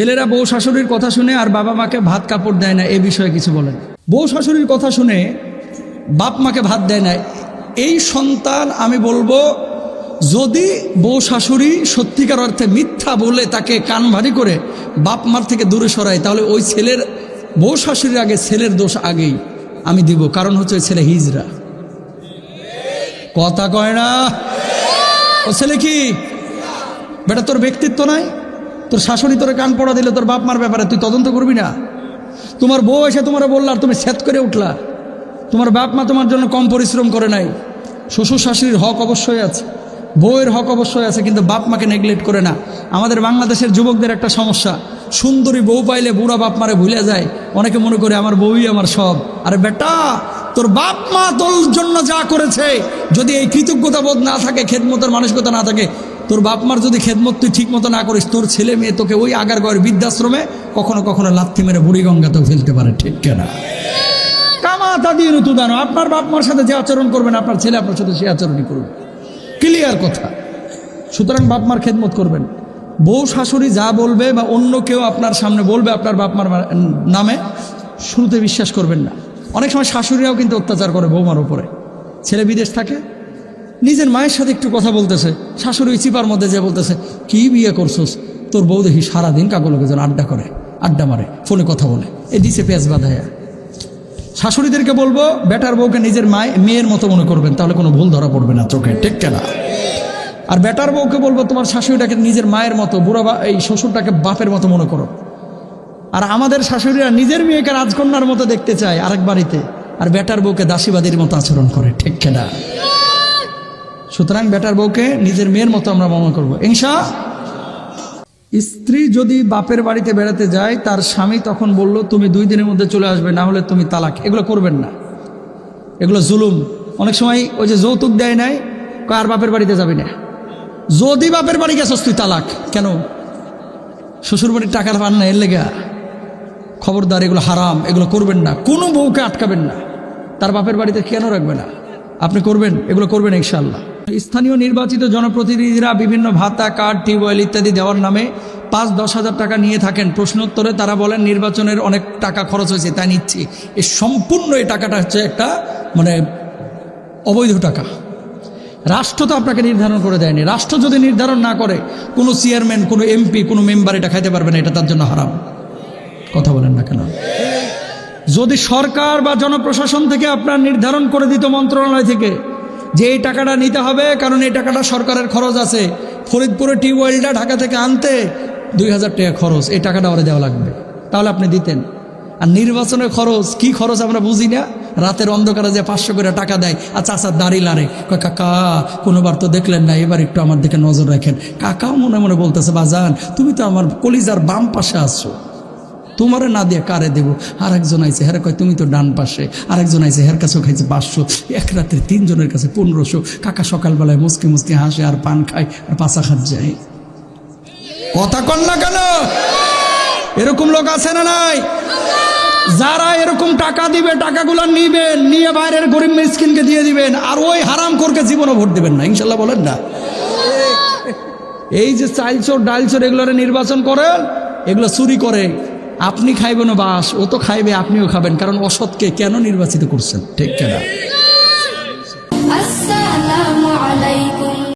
ছেলেরা বউ শাশুড়ির কথা শুনে আর বাবা মাকে ভাত কাপড় দেয় না, এ বিষয়ে কিছু বলেন। বউ শাশুড়ির কথা শুনে বাপ মাকে ভাত দেয় না, এই সন্তান আমি বলব, যদি বউ শাশুড়ি সত্যিকার অর্থে মিথ্যা বলে তাকে কান ভারী করে বাপ মার থেকে দূরে সরায়, তাহলে ওই ছেলের, বউ শাশুড়ির আগে ছেলের দোষ আগেই আমি দিব, কারণ হচ্ছে ওই ছেলে হিজরা। কথা কয় না? ও ছেলে কি? বেটা, তোর ব্যক্তিত্ব নাই? তোর শাশুড়ি তোর কান পড়া দিলে তোর বাপ মার ব্যাপারে তুই তদন্ত করবি না? তোমার বউ এসে তোমার বললা আর তুমি সেত করে উঠলা। তোমার বাপ মা তোমার জন্য কম পরিশ্রম করে নাই। শ্বশুর শাশুড়ির হক অবশ্যই আছে। বউয়ের হক অবশ্যই আছে, কিন্তু বাপ মাকে নেগলেক্ট করে না। আমাদের বাংলাদেশের যুবকদের একটা সমস্যা। সুন্দরী বউ পাইলে বুড়া বাপ মারে ভুলে যায়। অনেকে মনে করে আমার বউই আমার সব। আরে বেটা, তোর বাপ মা তোর জন্য যা করেছে, যদি এই কৃতজ্ঞতা বোধ না থাকে, খেদমতের মানসিকতা না থাকে তোর বাপ মার যদি খেদমত তুই ঠিক মতো না করিস, তোর ছেলে মেয়ে তোকে ওই আগার গয়ের বৃদ্ধাশ্রমে কখনো কখনো লাথি মেরে বুড়িগঙ্গাতেও ফেলতে পারে, ঠিক কেনা? দিয়ে ঋতু দানো, আপনার বাপ মার সাথে যে আচরণ করবেন, আপনার ছেলে আপনার সাথে সে আচরণই করবে ক্লিয়ার কথা। সুতরাং বাপ মার খেদমত করবেন। বউ শাশুড়ি যা বলবে বা অন্য কেউ আপনার সামনে বলবে আপনার বাপ মার নামে, শুরুতে বিশ্বাস করবেন না। অনেক সময় শাশুড়িরাও কিন্তু অত্যাচার করে বৌমার উপরে। ছেলে বিদেশ থাকে নিজের মায়ের সাথে একটু কথা বলতেছে। শাশুড়ি চিপার মধ্যে যে বলতেছে, কি বিয়ে করছোস? তোর বউ দেখি সারাদিন কাকুলোকে যেন আড্ডা করে, আড্ডা মারে, ফোনে কথা বলে। এই দিছে পেঁয়াজ বাঁধায়া শাশুড়িদেরকে বলব, বেটার বউকে নিজের মায়, মেয়ের মতো মনে করবেন, তাহলে কোনো ভুল ধরা পড়বে না চোখে, ঠিক কেনা? আর বেটার বউকে বলব, তোমার শাশুড়িটাকে নিজের মায়ের মতো, বুড়া বা, এই শ্বশুরটাকে বাপের মতো মনে করো। আর আমাদের শাশুড়িরা নিজের মেয়েকে রাজকন্যার মতো দেখতে চায় আরেক বাড়িতে। আর বেটার বউকে দাসীবাদীর মতো আচরণ করে, ঠিক কেনা? সুতরাং বেটার বউকে নিজের মেয়ের মতো আমরা মনে করব। ইংসা স্ত্রী যদি বাপের বাড়িতে বেড়াতে যায়, তার স্বামী তখন বলল, তুমি দুই দিনের মধ্যে চলে আসবে, না হলে তুমি তালাক। এগুলো করবেন না। এগুলো জুলুম। অনেক সময় ওই যে যৌতুক দেয় নাই আর বাপের বাড়িতে যাবি না? যদি বাপের বাড়ি গেছস, তুই তালাক। কেন? শ্বশুর বাড়ির টাকা পান না এর লেগা। খবরদার, এগুলো হারাম, এগুলো করবেন না। কোনো বউকে আটকাবেন না। তার বাপের বাড়িতে কেন রাখবে না? আপনি করবেন, এগুলো করবেন ইনশাল্লাহ স্থানীয় নির্বাচিত জনপ্রতিনিধিরা বিভিন্ন ভাতা, কার্ড, টিউবওয়েল ইত্যাদি দেওয়ার নামে পাঁচ দশ হাজার টাকা নিয়ে থাকেন। প্রশ্নোত্তরে তারা বলেন, নির্বাচনের অনেক টাকা খরচ হয়েছে, তাই নিচ্ছি। এই সম্পূর্ণ এই টাকাটা হচ্ছে একটা মানে অবৈধ টাকা। রাষ্ট্র তো আপনাকে নির্ধারণ করে দেয়নি। রাষ্ট্র যদি নির্ধারণ না করে, কোনো চেয়ারম্যান, কোনো এমপি, কোনো মেম্বার এটা খাইতে পারবে না, এটা তার জন্য হারাম। কথা বলেন না কেন? যদি সরকার বা জনপ্রশাসন থেকে আপনার নির্ধারণ করে দিত মন্ত্রণালয় থেকে যে এই টাকাটা নিতে হবে, কারণ এই টাকাটা সরকারের খরচ আছে। ফরিদপুরে টিউবওয়েলটা ঢাকা থেকে আনতে দুই হাজার টাকা খরচ, এই টাকাটা ওরা দেওয়া লাগবে। তাহলে আপনি দিতেন। আর নির্বাচনের খরচ, কি খরচ আমরা বুঝি না? রাতের অন্ধকারে যে পাঁচশো করে টাকা দেয়, আর চাচার দাড়ি লারে কাকা, কোনোবার তো দেখলেন না, এবার একটু আমার দিকে নজর রাখেন। কাকাও মনে মনে বলতেছে, বাজান, তুমি তো আমার কলিজার বাম পাশে আসছো তোমারে না দিয়ে কারে দেবো? আর একজন আইছে, হেরে কয়, তুমি তো ডান পাশে। আর একজন আইছে, হের কাছেও খাইছে পাঁচশো। এক রাত্রে তিনজনের কাছে পনেরোশো। কাকা সকালবেলায় মুসকি মুসকি হাসে আর পান খায় আর পাশা খাত যায়। কথা কন না কেন? এরকম লোক আছে না নাই? যারা এরকম টাকা দিবে, টাকাগুলো নিবেন নিয়ে বাইরের গরিব মিসকিনকে দিয়ে দিবেন, আর ওই হারাম করকে জীবনও ভোট দিবেন না। ইনশাল্লাহ বলেন না। এই যে চাইলচোর, ডাইলচোর, এগুলোরে নির্বাচন করেন, এগুলো চুরি করে। আপনি খাইবেন বাস, ও তো খাইবে, আপনিও খাবেন। কারণ অসৎকে কেন নির্বাচিত করছেন? ঠিক কেনা।